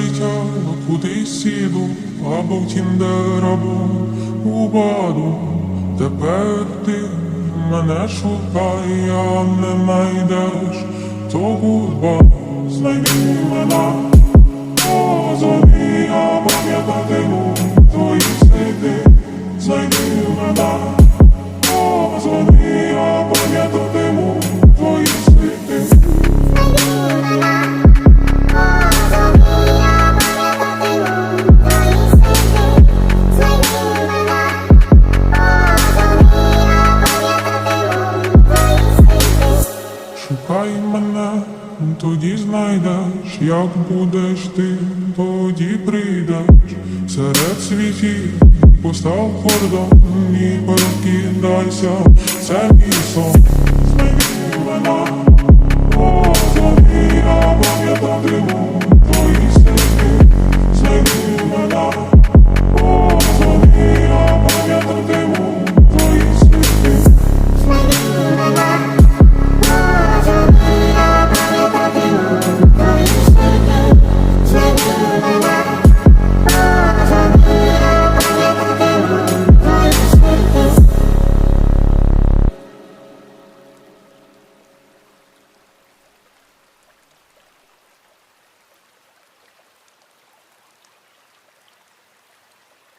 Життя кудись сіду, або в тіндер, або у баду. Тепер ти мене шукай, а не знайдеш, то гудба. Знайди мене, мене, тоді знайдеш, як будеш ти, тоді прийдеш. Серед світів, постав кордон і перекидайся, це мій сон.